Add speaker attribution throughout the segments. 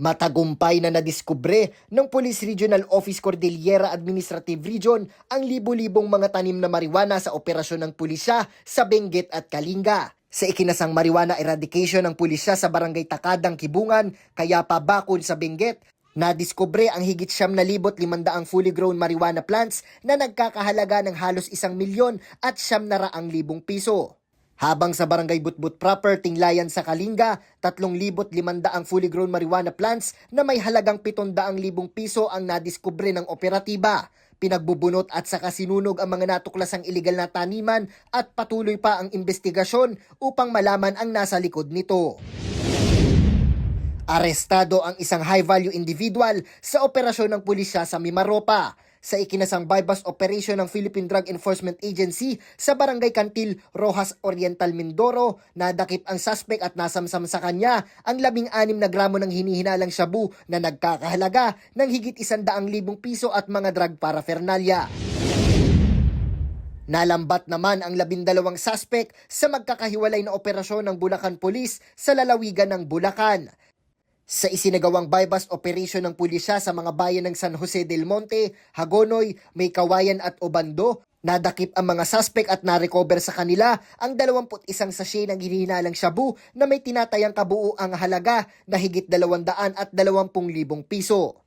Speaker 1: Matagumpay na nadiskubre ng Police Regional Office Cordillera Administrative Region ang libo-libong mga tanim na marijuana sa operasyon ng pulisya sa Benguet at Kalinga. Sa ikinasang marijuana eradication ng pulisya sa Barangay Takadang, Kibungan, kaya pa bakon sa Benguet, nadiskubre ang higit siyam na libot limandaang fully grown marijuana plants na nagkakahalaga ng halos isang milyon at siyam na raang libong piso. Habang sa Barangay Butbut proper, Tinglayan sa Kalinga, 3,500 ang fully grown marijuana plants na may halagang 700,000 piso ang nadiskubre ng operatiba. Pinagbubunot at saka sinunog ang mga natuklasang iligal na taniman at patuloy pa ang investigasyon upang malaman ang nasa likod nito. Arestado ang isang high-value individual sa operasyon ng pulisya sa Mimaropa sa ikinasang bypass operation ng Philippine Drug Enforcement Agency sa Barangay Cantil, Rojas Oriental, Mindoro, nadakip ang suspect at nasamsam sa kanya ang labing-anim na gramo ng hinihinalang shabu na nagkakahalaga ng higit isandaang libong piso at mga drug paraphernalia. Nalambat naman ang labindalawang suspect sa magkakahiwalay na operasyon ng Bulacan Police sa lalawigan ng Bulacan. Sa isinagawang bypass operation ng pulisya sa mga bayan ng San Jose del Monte, Hagonoy, May Kawayan at Obando, nadakip ang mga suspect at narecover sa kanila ang 21 sachet ng hinihinalang shabu na may tinatayang kabuuang halaga na higit 200 at 20,000 piso.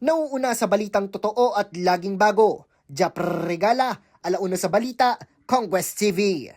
Speaker 1: Nauuna sa balitang totoo at laging bago, Japr Regala, alauna sa balita, Conquest TV.